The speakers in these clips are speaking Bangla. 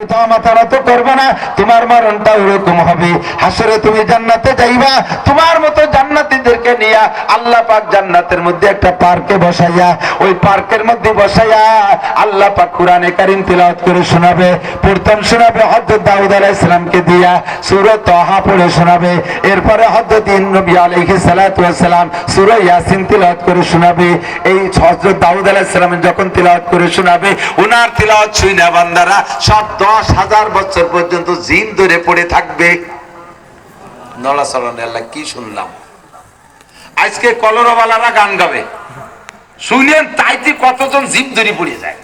মাতারা তো করবে না। তোমার মরণটা ওরকম হবে। হাসরে তুমি জান্নাতে যাইবা। তোমার মতো জান্নাতীদেরকে নিয়ে আল্লাহ পাক জান্নাতের মধ্যে একটা পার্কে বসাইয়া, ওই পার্কের মধ্যে বসাইয়া আল্লাহ পাক কোরআনে কারিম তিলাওয়াত করে শোনাবে। প্রথম শোনাবে হযরত দাউদ আলাইহিস সালামকে দিয়া, সূরা তাহা পড়ে শোনাবে। এরপরে হযরত নবী আলাইহিস সালাতু ওয়াস সালাম সূরা ইয়াসিন তিলাওয়াত করে শোনাবে। এই হযরত দাউদ আলাইহিস সালাম যখন তিলাওয়াত করে শোনাবে ওনার তিলাওয়াত শুনে বান্দারা সব দশ হাজার বছর পর্যন্ত জিন ধরে পড়ে থাকবে। নলাচরণে আল্লাহ কি শুনলাম? আজকে কলরওয়ালারা গান গাবে। শুনেন তাইতে কতজন জিপ ধরে পড়ে যায়।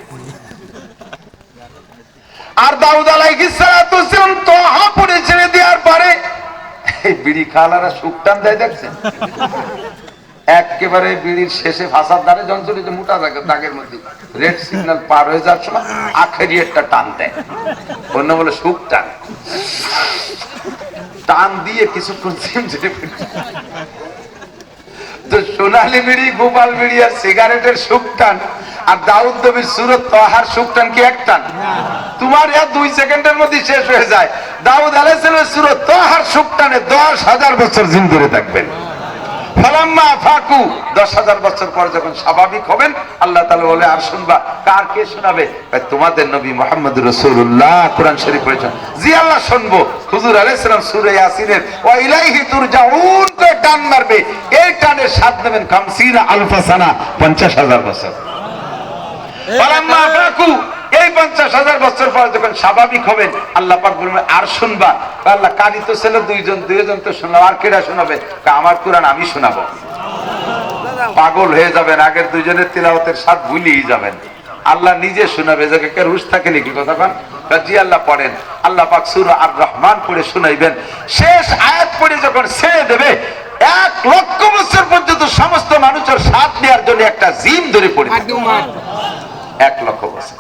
আর দাউদ আলাইহিস সালাতু ওয়াসসালাম তোহা পড়ে ছেড়ে দেওয়ার পরে এই বিড়ি খালারা সুকটান দেয় দেখছেন? একেবারে বিড়ির শেষে ফাঁসার দ্বারে যন্ত্র যে মোটা দাগে দাগের মধ্যে রেড সিগন্যাল পার হয়ে যাওয়ার সময় আখেরি একটা টান দেয়। অন্য বলে সুখ টান। টান দিয়ে কিছুক্ষণ ঝিমঝিমে ফিরে। সোনালি বিড়ি গোপাল বিড়ি আর সিগারেটের সুখ টান আর দাউদ নবীর সুরত তহার সুখ টান কি এক টান তোমার ইয়া দুই সেকেন্ডের মধ্যে শেষ হয়ে যায়। দাউদ আলাইহিসসালামের সুরত তহার সুখ টানে দশ হাজার বছর জিন ধরে থাকবেন। ফালাম্মা ফাকু দশ হাজার বছর পর যখন স্বাভাবিক হবেন আল্লাহ তালা বলে আর শুনবা কার কে শোনাবে? তোমাদের নবী মোহাম্মদ রসুল্লাহ কোরআন শরীফ পড়েছেন। জি আল্লাহ শুনব। হুজুর আলাইসালাম সুরে ইয়াসিনের ও ইলাইহি তুরজাউন করে টান মারবে। টানের স্বাদ নেবেন খামসিনা আলফা সানা পঞ্চাশ হাজার বছর। এই পঞ্চাশ হাজার বছর পর যখন স্বাভাবিক হবেন আল্লাহ পাক বলবেন আর শুনবা? আল্লাহ কারি তো ছিল দুইজন দুইজন তো শুনলাম আর কেডা শোনাবে? আমার কোরআন আমি শোনাবো। পাগল হয়ে যাবেন আগের দুইজনের তিলাওয়াতের স্বাদ ভুলিয়ে যাবেন। আল্লাহ নিজে শোনাবে যে কে রুশ থাকে নাকি কথা কন? জি আল্লাহ পড়েন। আল্লাহ পাক সূরা আর রহমান পড়ে শুনাইবেন। শেষ আয়াত পড়ে যখন ছেড়ে দেবে এক লক্ষ বছর পর্যন্ত সমস্ত মানুষের স্বাদ নেওয়ার জন্য একটা জিম ধরে পড়ে এক লক্ষ বছর।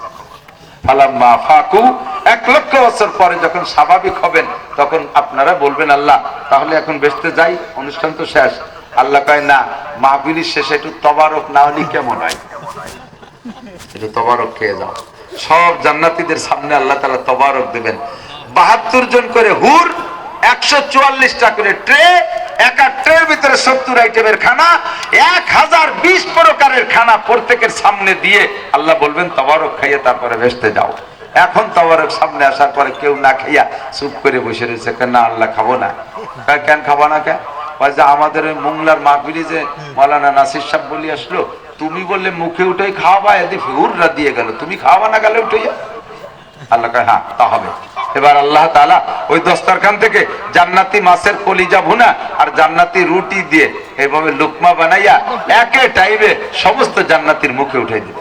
ফালাম্মা ফাকু এক লক্ষ বছর পরে যখন স্বাভাবিক হবেন তখন আপনারা বলবেন আল্লাহ তাহলে এখন বেসতে যাই অনুষ্ঠান তো শেষ। আল্লাহ কয় না মাহবিলির শেষে একটু তবারক না হলে কেমন হয়? একটু তবারক খেয়ে যাও। সব জান্নাতীদের সামনে আল্লাহ তালা তবারক দেবেন। বাহাত্তর জন করে হুর একশো চুয়াল্লিশটা করে ট্রে ভিতরে সত্তর আইটেমের খানা, এক হাজার বিশ প্রকারের খানা প্রত্যেকের সামনে দিয়ে আল্লাহ বলবেন তবারক খাইয়ে তারপরে ভেসতে যাও। এখন তবারক সামনে আসার পরে কেউ না খাইয়া চুপ করে বসে রয়েছে না, আল্লাহ খাব না। কেন খাব না কেন? আমাদের ওই মোংলার মাহবিলি যে মৌলানা নাসির সাহেব বলি আসলো, তুমি বললে মুখে উঠে খাওয়াবা এদি হুররা দিয়ে গেল, তুমি খাওয়াবা না গেলে উঠে আল্লাহ হ্যাঁ তা হবে। এবার আল্লাহ তালা ওই দস্তরখান থেকে জান্নাতি মাছের কলিজা ভুনা আর জান্নাতি রুটি দিয়ে এইভাবে লুকমা বানাইয়া একে টাইমে সমস্ত জান্নাতির মুখে উঠে দিবে।